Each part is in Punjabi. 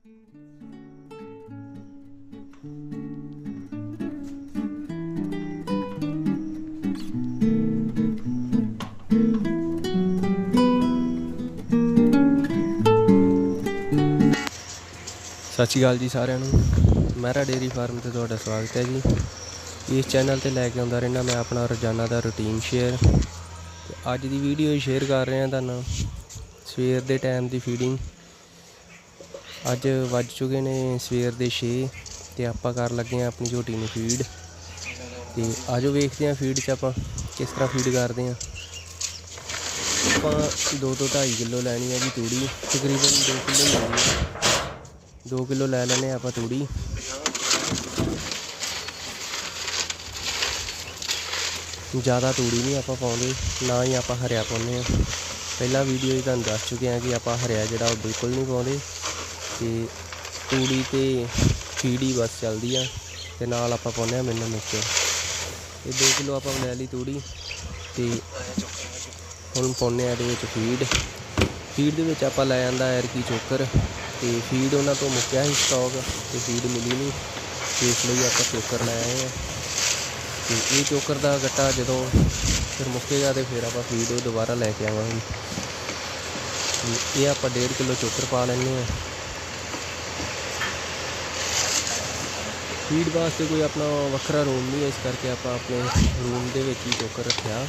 ਸਤਿ ਸ਼੍ਰੀ ਅਕਾਲ ਜੀ ਸਾਰਿਆਂ ਨੂੰ। ਮਹਿਰਾ ਡੇਰੀ ਫਾਰਮ ਤੇ ਤੁਹਾਡਾ ਸਵਾਗਤ ਹੈ ਜੀ। ਇਸ ਚੈਨਲ ਤੇ ਲੈ ਕੇ ਆਉਂਦਾ ਰਹਿਣਾ ਮੈਂ ਆਪਣਾ ਰੋਜ਼ਾਨਾ ਦਾ ਰੁਟੀਨ ਸ਼ੇਅਰ ਅੱਜ ਦੀ ਵੀਡੀਓ ਸ਼ੇਅਰ ਕਰ ਰਿਹਾ ਤੁਹਾਨੂੰ। ਸਵੇਰ ਦੇ ਟਾਈਮ ਦੀ ਫੀਡਿੰਗ ਅੱਜ ਵੱਜ ਚੁੱਕੇ ਨੇ ਸਵੇਰ ਦੇ 6 ਤੇ ਆਪਾਂ ਕਰ ਲੱਗੇ ਹਾਂ ਆਪਣੀ ਝੋਟੀ ਨੂੰ ਫੀਡ ਤੇ ਆਜੋ ਵੇਖਦੇ ਹਾਂ ਫੀਡ 'ਚ ਆਪਾਂ ਕਿਸ ਤਰ੍ਹਾਂ ਫੀਡ ਕਰਦੇ ਹਾਂ। ਆਪਾਂ 2 ਤੋਂ 2.5 ਕਿਲੋ ਲੈਣੀ ਹੈ ਜੀ ਤੂੜੀ, ਤਕਰੀਬਨ 2 ਕਿਲੋ ਲੈਣੀ ਹੈ 2 ਕਿਲੋ ਲੈ ਲੈਨੇ ਆਪਾਂ ਤੂੜੀ। ਜ਼ਿਆਦਾ ਤੂੜੀ ਨਹੀਂ ਆਪਾਂ ਪਾਉਂਦੇ, ਨਾ ਹੀ ਆਪਾਂ ਹਰਿਆ ਪਾਉਂਦੇ ਆ ਪਹਿਲਾਂ ਵੀਡੀਓ 'ਚ ਤੁਹਾਨੂੰ ਦੱਸ ਚੁੱਕੇ ਆ ਕਿ ਆਪਾਂ ਹਰਿਆ ਜਿਹੜਾ ਉਹ ਬਿਲਕੁਲ ਨਹੀਂ ਪਾਉਂਦੇ। ਤੇ ਤੂੜੀ ਤੇ ਫੀਡੀ ਬਸ ਚੱਲਦੀ ਆ ਤੇ ਨਾਲ ਆਪਾਂ ਪਾਉਂਦੇ ਆ ਮੈਨੂੰ ਮਿਕਸਚਰ ਇਹ 2 ਕਿਲੋ ਆਪਾਂ ਲੈ ਲਈ ਤੂੜੀ ਤੇ ਹੁਣ ਪਾਉਂਦੇ ਆ ਇਹਦੇ ਵਿੱਚ ਫੀਡ। ਫੀਡ ਦੇ ਵਿੱਚ ਆਪਾਂ ਲੈ ਆਂਦਾ ਐਰਕੀ ਚੋਕਰ ਤੇ ਫੀਡ ਉਹਨਾਂ ਤੋਂ ਮੁੱਕਿਆ ਸੀ ਸਟਾਕ ਤੇ ਫੀਡ ਮਿਲੀ ਨਹੀਂ। ਇਸ ਲਈ ਆਪਾਂ ਚੋਕਰ ਲੈ ਆਏ ਆ। ਤੇ ਇਹ ਚੋਕਰ ਦਾ ਗੱਟਾ ਜਦੋਂ ਫਿਰ ਮੁੱਕੇਗਾ ਤੇ ਫਿਰ ਆਪਾਂ ਫੀਡ ਉਹ ਦੁਬਾਰਾ ਲੈ ਕੇ ਆਵਾਂਗੇ। ਇਹ ਆਪਾਂ 1.5 ਕਿਲੋ ਚੋਕਰ ਪਾ ਲੈਂਦੇ ਆ। ਫੀਡ ਵਾਸਤੇ ਕੋਈ ਆਪਣਾ ਵੱਖਰਾ ਰੂਮ ਨਹੀਂ ਹੈ, ਇਸ ਕਰਕੇ ਆਪਾਂ ਆਪਣੇ ਰੂਮ ਦੇ ਵਿੱਚ ਹੀ ਚੋਕਰ ਰੱਖਿਆ।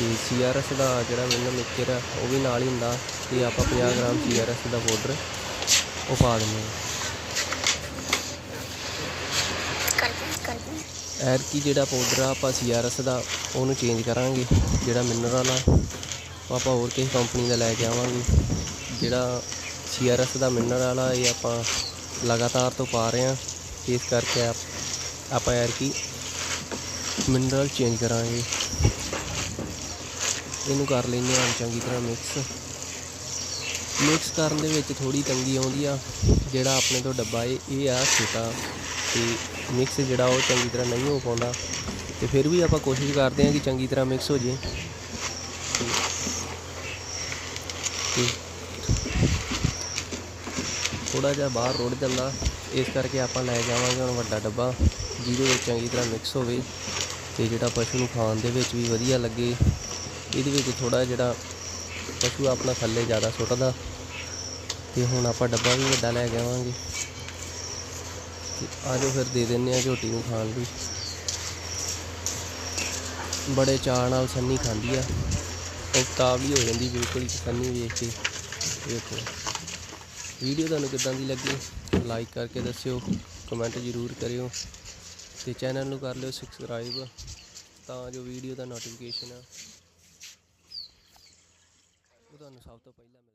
ਤੇ ਸੀਆਰਐਸ ਦਾ ਜਿਹੜਾ ਮੈਨੂੰ ਮਿਕਸਚਰ ਆ ਉਹ ਵੀ ਨਾਲ ਹੀ ਹੁੰਦਾ ਤੇ ਆਪਾਂ 50 ਗ੍ਰਾਮ ਸੀਆਰਐਸ ਦਾ ਪਾਊਡਰ ਉਹ ਪਾ ਦਿੰਦੇ ਹਾਂ। ਐਰ ਕੀ ਜਿਹੜਾ ਪਾਊਡਰ ਆ, ਆਪਾਂ ਸੀਆਰਐਸ ਦਾ, ਉਹਨੂੰ ਚੇਂਜ ਕਰਾਂਗੇ। ਜਿਹੜਾ ਮਿਨਰਲ ਆ, ਉਹ ਆਪਾਂ ਹੋਰ ਕਿਸੇ ਕੰਪਨੀ ਦਾ ਲੈ ਕੇ ਆਵਾਂਗੇ। ਜਿਹੜਾ ਸੀਆਰਐਸ ਦਾ ਮਿਨਰਲ ਆ ਇਹ ਆਪਾਂ ਲਗਾਤਾਰ ਤੋਂ ਪਾ ਰਹੇ ਹਾਂ। ਇਸ ਕਰਕੇ ਆਪ- ਆਪਾਂ ਯਾਰ ਕਿ ਮਿਨਰਲ ਚੇਂਜ ਕਰਾਂਗੇ। ਇਹਨੂੰ ਕਰ ਲੈਂਦੇ ਹਾਂ ਚੰਗੀ ਤਰ੍ਹਾਂ ਮਿਕਸ ਮਿਕਸ ਕਰਨ ਦੇ ਵਿੱਚ ਥੋੜੀ ਤੰਗੀ ਆਉਂਦੀ ਆ, ਜਿਹੜਾ ਆਪਣੇ ਤੋਂ ਡੱਬਾ ਏ, ਇਹ ਆ ਛੋਟਾ। ਤੇ ਮਿਕਸ ਜਿਹੜਾ ਉਹ ਚੰਗੀ ਤਰ੍ਹਾਂ ਨਹੀਂ ਹੋ ਪਾਉਂਦਾ। ਤੇ ਫਿਰ ਵੀ ਆਪਾਂ ਕੋਸ਼ਿਸ਼ ਕਰਦੇ ਹਾਂ ਕਿ ਚੰਗੀ ਤਰ੍ਹਾਂ ਮਿਕਸ ਹੋ ਜੇ। ਤੇ ਥੋੜਾ ਜਿਹਾ ਬਾਹਰ ਰੁੜ ਜਾਂਦਾ। ਇਸ ਕਰਕੇ ਆਪਾਂ ਲੈ ਜਾਵਾਂਗੇ ਹੁਣ ਵੱਡਾ ਡੱਬਾ। ਜਿਹਦੇ ਵਿੱਚ ਚੰਗੀ ਤਰ੍ਹਾਂ ਮਿਕਸ ਹੋਵੇ ਤੇ ਜਿਹੜਾ ਪਸ਼ੂ ਨੂੰ ਖਾਣ ਦੇ ਵਿੱਚ ਵੀ ਵਧੀਆ ਲੱਗੇ। ਇਹਦੇ ਵਿੱਚ ਥੋੜਾ ਜਿਹੜਾ ਪਸ਼ੂ ਆਪਣਾ ਥੱਲੇ ਜ਼ਿਆਦਾ ਸੁੱਟਦਾ। ਤੇ ਹੁਣ ਆਪਾਂ ਡੱਬਾ ਵੀ ਵੱਡਾ ਲੈ ਜਾਵਾਂਗੇ। ਆਵਾਂਗੇ ਤੇ ਆਜੋ ਫਿਰ ਦੇ ਦਿੰਨੇ ਆ ਝੋਟੀ ਨੂੰ ਖਾਣ ਲਈ। ਬੜੇ ਚਾਅ ਨਾਲ ਸੰਨੀ ਖਾਂਦੀ ਆ। ਉਤਾਵਲੀ ਹੋ ਜਾਂਦੀ ਬਿਲਕੁਲ ਹੀ ਸੰਨੀ ਵੇਖ ਕੇ। ਦੇਖੋ ਵੀਡੀਓ ਤੁਹਾਨੂੰ ਕਿੱਦਾਂ ਦੀ ਲੱਗੀ? ਲਾਈਕ ਕਰਕੇ ਦੱਸਿਓ ਕਮੈਂਟ ਜ਼ਰੂਰ ਕਰਿਓ ਤੇ ਚੈਨਲ ਨੂੰ ਕਰ ਲਿਓ ਸਬਸਕ੍ਰਾਈਬ ਤਾਂ ਜੋ ਵੀਡੀਓ ਦਾ ਨੋਟੀਫਿਕੇਸ਼ਨ ਆ। ਉਹ ਤੁਹਾਨੂੰ ਸਭ ਤੋਂ ਪਹਿਲਾਂ ਮਿਲ